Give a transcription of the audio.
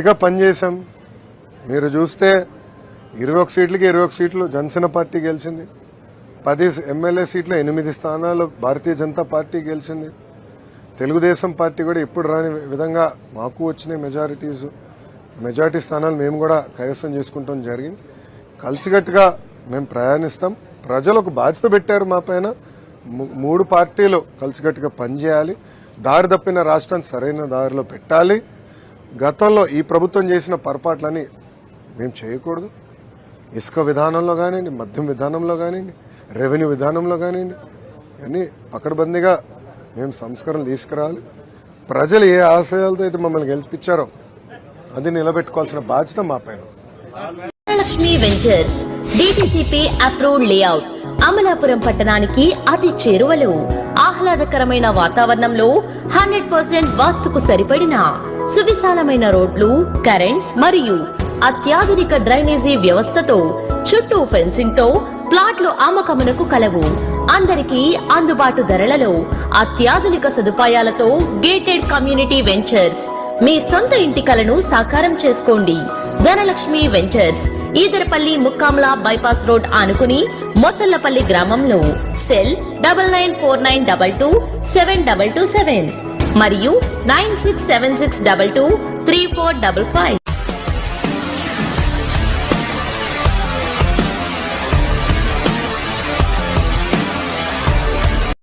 గట్టిగా పనిచేసాం మీరు చూస్తే ఇరవై ఒక సీట్లకి ఇరవై ఒక సీట్లు జనసేన పార్టీ గెలిచింది. పది ఎమ్మెల్యే సీట్లు ఎనిమిది స్థానాలు భారతీయ జనతా పార్టీ గెలిచింది. తెలుగుదేశం పార్టీ కూడా ఇప్పుడు రాని విధంగా మాకు వచ్చినాయి మెజారిటీస్ మెజారిటీ స్థానాలు మేము కూడా కైవసం చేసుకుంటాం జరిగింది. కలిసికట్టుగా మేము ప్రయాణిస్తాం. ప్రజలకు బాధ్యత పెట్టారు మా పైన. మూడు పార్టీలు కలిసికట్టుగా పనిచేయాలి. దారి తప్పిన రాష్ట్రాన్ని సరైన దారిలో పెట్టాలి. గతంలో ఈ ప్రభుత్వం చేసిన పొరపాట్లని మేము చేయకూడదు. ఇసుక విధానంలో కానివ్వండి మద్యం విధానంలో కానివ్వండి రెవెన్యూ విధానంలో కానివ్వండి అన్నీ పకడ్బందీగా మేము సంస్కరణలు తీసుకురావాలి. ప్రజలు ఏ ఆశయాలతో అయితే మమ్మల్ని గెలిపించారో అది నిలబెట్టుకోవాల్సిన బాధ్యత మా పైన Lakshmi ventures DTCP approved layout Amalapuram పట్టణానికి అతి చేరువలో. ఆహ్లాదకరమైన వాతావరణంలో హండ్రెడ్ పర్సెంట్ వాస్తుకు సరిపడిన సువిశాలమైన రోడ్లు కరెంట్ మరియు అత్యాధునిక డ్రైనేజీ వ్యవస్థతో చుట్టూ ఫెన్సింగ్తో ప్లాట్లు అమ్మకమునకు కలవు. అందరికీ అందుబాటు ధరలలో అత్యాధునిక సదుపాయాలతో గేటెడ్ కమ్యూనిటీ వెంచర్స్. మీ సొంత ఇంటి కలను సాకారం చేసుకోండి. Dhanalakshmi ventures Edarapalli Mukkamala bypass road ఆనుకుని మొసల్లపల్లి గ్రామంలో. Cell double nine four nine double two seven double two seven. మరియు nine six seven six double two three four double five.